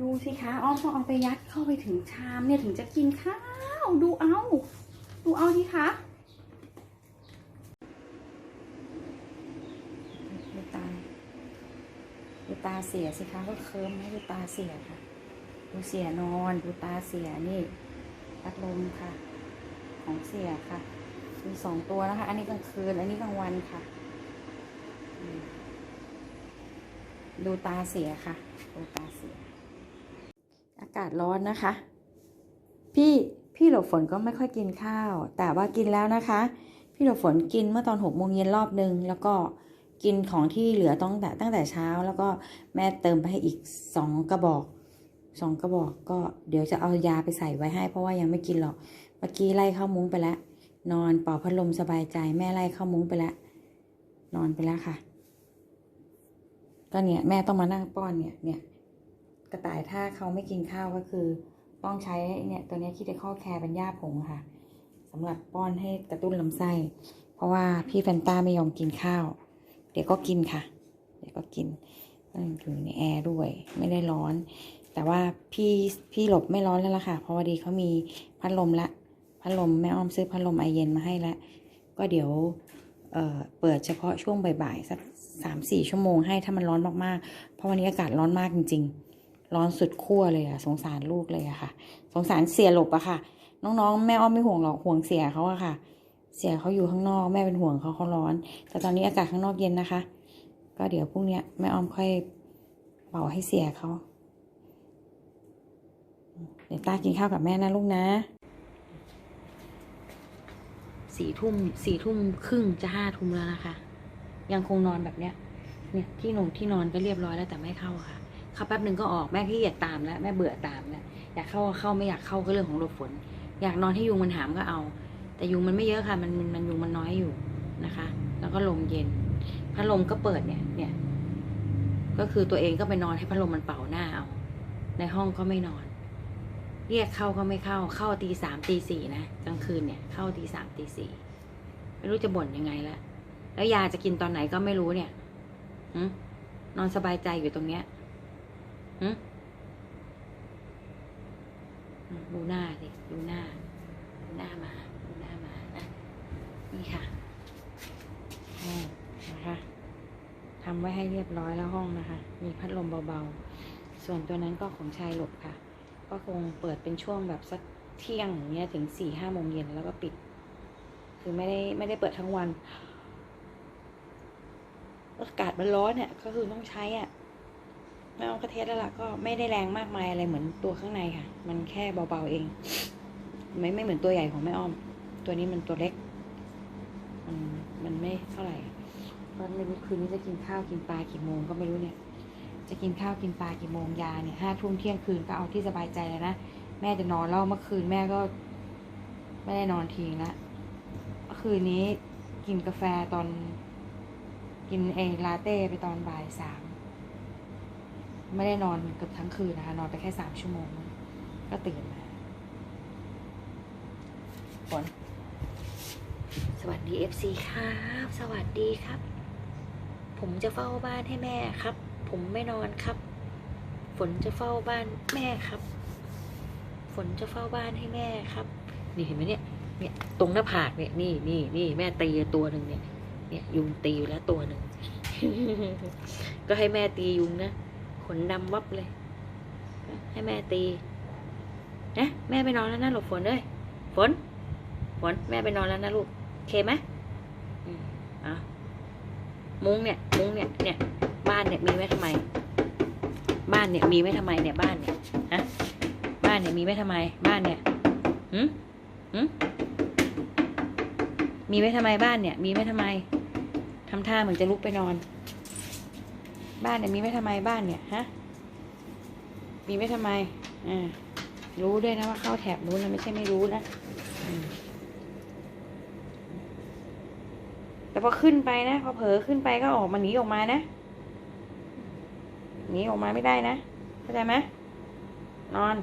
ดูสิคะอ้อมต้องเอาไปยัดเข้าไปถึงชามเนี่ยถึงจะกินข้าว ดูเอา ดูเอาดิคะดูตาดูตาเสียสิคะก็เคิร์มไหมดูตาเสียค่ะ ดูเสียนอน ดูตาเสียนี่พัดลมค่ะ ของเสียค่ะ มีสองตัวนะคะ อันนี้กลางคืน อันนี้กลางวันค่ะ ดูตาเสียค่ะ ดูตาเสียากาศร้อนนะคะ พี่พี่หลบฝนก็ไม่ค่อยกินข้าว แต่ว่ากินแล้วนะคะ พี่หลบฝนกินเมื่อตอนหกโมงเย็นรอบนึง แล้วก็กินของที่เหลือตั้งแต่ตั้งแต่เช้า แล้วก็แม่เติมไปให้อีกสองกระบอกสองกระบอกก็เดี๋ยวจะเอายาไปใส่ไว้ให้ เพราะว่ายังไม่กินหรอกเมื่อกี้ไล่เข้ามุ้งไปแล้ว นอนเป่าพัดลมสบายใจแม่ไล่เข้ามุ้งไปแล้วนอนไปแล้วค่ะ ก็เนี่ยแม่ต้องมานั่งป้อนเนี่ยเนี่ย กระต่ายถ้าเขาไม่กินข้าวก็คือ ต้องใช้เนี่ยตัวนี้คิดจะข้อแคร์เป็นหญ้าผงค่ะสำหรับป้อนให้กระตุ้นลำไส้ เพราะว่าพี่แฟนต้าไม่ยอมกินข้าว เดี๋ยวก็กินค่ะ เดี๋ยวก็กินอยู่ในแอร์ด้วย ไม่ได้ร้อน แต่ว่าพี่พี่หลบไม่ร้อนแล้วล่ะค่ะ เพราะว่าดีเขามีพัดลมละ พัดลมแม่อ้อมซื้อพัดลมไอเย็นมาให้แล้วก็เดี๋ยวเอ่อเปิดเฉพาะช่วงบ่ายๆสักสามสี่ชั่วโมงให้ถ้ามันร้อนมากๆ เพราะวันนี้อากาศร้อนมากจริง ๆ ร้อนสุดขั้วเลยอะสงสารลูกเลยอะค่ะ สงสารเสียหลบอะค่ะ น้องๆ แม่อ้อมไม่ห่วงหรอกห่วงเสียเขาอะค่ะ เสียเขาอยู่ข้างนอกแม่เป็นห่วงเขาเขาร้อน แต่ตอนนี้อากาศข้างนอกเย็นนะคะ ก็เดี๋ยวพรุ่งนี้แม่อ้อมค่อยเป่าให้เสียเขาเดี๋ยวตากินข้าวกับแม่นะลูกนะสี่ทุ่มสี่ทุ่มครึ่งจะห้าทุ่มแล้วนะคะ ยังคงนอนแบบเนี้ย เนี่ยที่นอนที่นอนก็เรียบร้อยแล้วแต่ไม่เข้าค่ะ เข้าแป๊บหนึ่งก็ออกแม่ขี้เกียจตามแล้วแม่เบื่อตามแล้วอยากเข้าเข้าไม่อยากเข้าก็เรื่องของหลบฝน อยากนอนให้ยุงมันหามก็เอา แต่ยุงมันไม่เยอะค่ะ มันมันมันยุงมันน้อยอยู่นะคะ แล้วก็ลมเย็นพัดลมก็เปิดเนี่ยเนี่ย ก็คือตัวเองก็ไปนอนให้พัดลมมันเป่าหน้าเอา ในห้องก็ไม่นอน เรียกเข้าก็ไม่เข้า เข้าตีสามตีสี่นะกลางคืนเนี่ย เข้าตีสามตีสี่ไม่รู้จะบ่นยังไงละแล้วยาจะกินตอนไหนก็ไม่รู้เนี่ยนอนสบายใจอยู่ตรงเนี้ยหึอืม ดูหน้าดิดูหน้าดูหน้ามาดูหน้ามานะนี่ค่ะห้องนะคะทำไว้ให้เรียบร้อยแล้วห้องนะคะ มีพัดลมเบาๆ ส่วนตัวนั้นก็ของชายหลบค่ะ ก็คงเปิดเป็นช่วงแบบสักเที่ยงอย่างเงี้ยถึงสี่ห้าโมงเย็นแล้วก็ปิด คือไม่ได้ไม่ได้เปิดทั้งวันอากาศมันร้อนเนี่ยก็คือต้องใช้อะ แม่เอากระเทสแล้วล่ะก็ไม่ได้แรงมากมายอะไรเหมือนตัวข้างในค่ะ มันแค่เบาๆเอง ไม่ไม่เหมือนตัวใหญ่ของแม่อ้อม ตัวนี้มันตัวเล็ก มันมันไม่เท่าไหร่ก็ไม่รู้คืนนี้จะกินข้าวกินปลากี่โมงก็ไม่รู้เนี่ย จะกินข้าวกินปลากี่โมงยาเนี่ยห้าทุ่มเที่ยงคืนก็เอาที่สบายใจเลยนะแม่จะนอนแล้วเมื่อคืนแม่ก็ ไม่ได้นอนทิ้งละเมื่อคืนนี้กินกาแฟตอน กินเอลาเต้ไปตอนบ่ายสาม ไม่ได้นอนเกือบทั้งคืนนะคะ นอนไปแค่สามชั่วโมง ก็ตื่นมาฝนสวัสดีเอฟซีครับ สวัสดีครับ ผมจะเฝ้าบ้านให้แม่ครับ ผมไม่นอนครับ ฝนจะเฝ้าบ้านแม่ครับ ฝนจะเฝ้าบ้านให้แม่ครับ นี่เห็นไหมเนี่ย เนี่ยตรงหน้าผากเนี่ยนี่นี่นี่แม่ตีตัวหนึ่งเนี่ย เนี่ยยุงตีอยู่แล้วตัวหนึ่ง ก็ให้แม่ตียุงนะ นดำวับเลย ให้แม่ตี นะ แม่ไปนอนแล้วนะหลบฝนเลยฝน ฝน แม่ไปนอนแล้วนะลูกโอเคไหมอะมุ้งเนี่ย มุ้งเนี่ย เนี่ย บ้านเนี่ยมีไว้ทำไม บ้านเนี่ยมีไว้ทำไมเนี่ยบ้านเนี่ย ฮะ บ้านเนี่ยมีไว้ทำไม บ้านเนี่ยหืมหืมมีไว้ทำไมบ้านเนี่ย มีไว้ทำไมทำท่าเหมือนจะลุกไปนอน บ้านเนี่ยมีไว้ทำไมบ้านเนี่ยฮะมีไว้ทำไมอ่ารู้ด้วยนะว่าเข้าแถบนู้นนะไม่ใช่ไม่รู้นะแต่พอขึ้นไปนะพอเผลอขึ้นไปก็ออกมาหนีออกมานะหนีออกมาไม่ได้นะเข้าใจไหมนอน